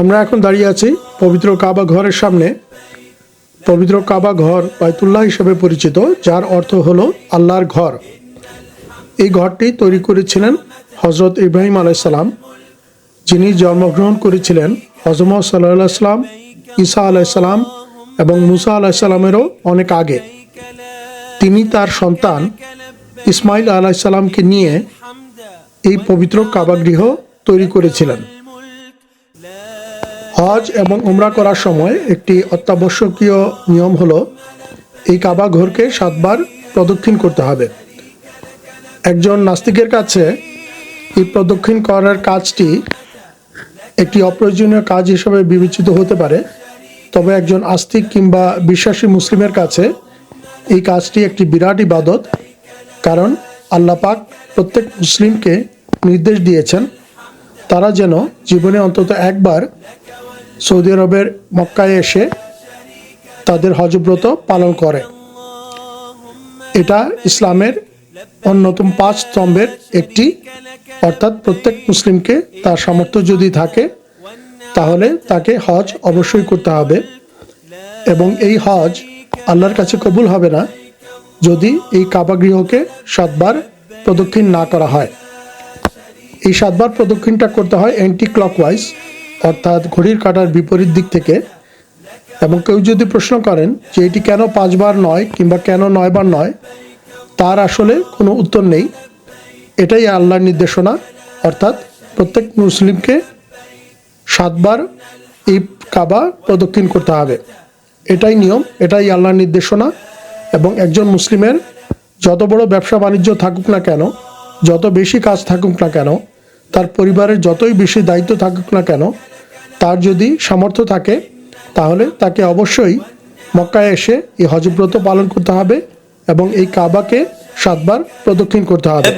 আমরা এখন দাঁড়িয়ে আছি পবিত্র কাবা ঘরের সামনে। পবিত্র কাবা ঘর বায়তুল্লাহ হিসেবে পরিচিত, যার অর্থ হলো আল্লাহর ঘর। এই ঘরটি তৈরি করেছিলেন হজরত ইব্রাহিম আলাইসাল্লাম যিনি জন্মগ্রহণ করেছিলেন হজরত সাল্লাহ সাল্লাম ঈসা আলাইসাল্লাম এবং মুসা আলাইসাল্লামেরও অনেক আগে। তিনি তার সন্তান ইসমাইল আলাইসাল্লামকে নিয়ে এই পবিত্র কাবাগৃহ তৈরি করেছিলেন। হজ এবং উমরা করার সময় একটি অত্যাবশ্যকীয় নিয়ম হলো, এই কাবা ঘরকে সাতবার প্রদক্ষিণ করতে হবে। একজন নাস্তিকের কাছে এই প্রদক্ষিণ করার কাজটি একটি অপ্রয়োজনীয় কাজ হিসেবে বিবেচিত হতে পারে, তবে একজন আস্তিক কিংবা বিশ্বাসী মুসলিমের কাছে এই কাজটি একটি বিরাট ইবাদত, কারণ আল্লাহ পাক প্রত্যেক মুসলিমকে নির্দেশ দিয়েছেন, তারা যেন জীবনে অন্তত একবার সৌদি আরবের মক্কায় এসে তাদের হজব্রত পালন করে। এটা ইসলামের অন্যতম পাঁচ স্তম্ভের একটি, অর্থাৎ প্রত্যেক মুসলিমকে তার সামর্থ্য যদি থাকে, তাহলে তাকে হজ অবশ্যই করতে হবে। এবং এই হজ আল্লাহর কাছে কবুল হবে না যদি এই কাবাগৃহকে সাতবার প্রদক্ষিণ না করা হয়। এই সাতবার প্রদক্ষিণটা করতে হয় অ্যান্টি ক্লকওয়াইজ অর্থাৎ ঘড়ির কাটার বিপরীত দিক থেকে, এবং কেউ যদি প্রশ্ন করেন যে এটি কেন পাঁচবার নয় কিংবা কেন নয়বার নয়, তার আসলে কোনো উত্তর নেই। এটাই আল্লাহর নির্দেশনা। অর্থাৎ প্রত্যেক মুসলিমকে সাতবার এই কাবা প্রদক্ষিণ করতে হবে। এটাই নিয়ম, এটাই আল্লাহর নির্দেশনা, এবং একজন মুসলিমের যত বড় ব্যবসা বাণিজ্য থাকুক না কেন, যত বেশি কাজ থাকুক না কেন, তার পরিবারের যতই বেশি দায়িত্ব থাকুক না কেন তার যদি সামর্থ্য থাকে, তাহলে তাকে অবশ্যই মক্কায় এসে এই হজব্রত পালন করতে হবে এবং এই কাবাকে সাতবার প্রদক্ষিণ করতে হবে।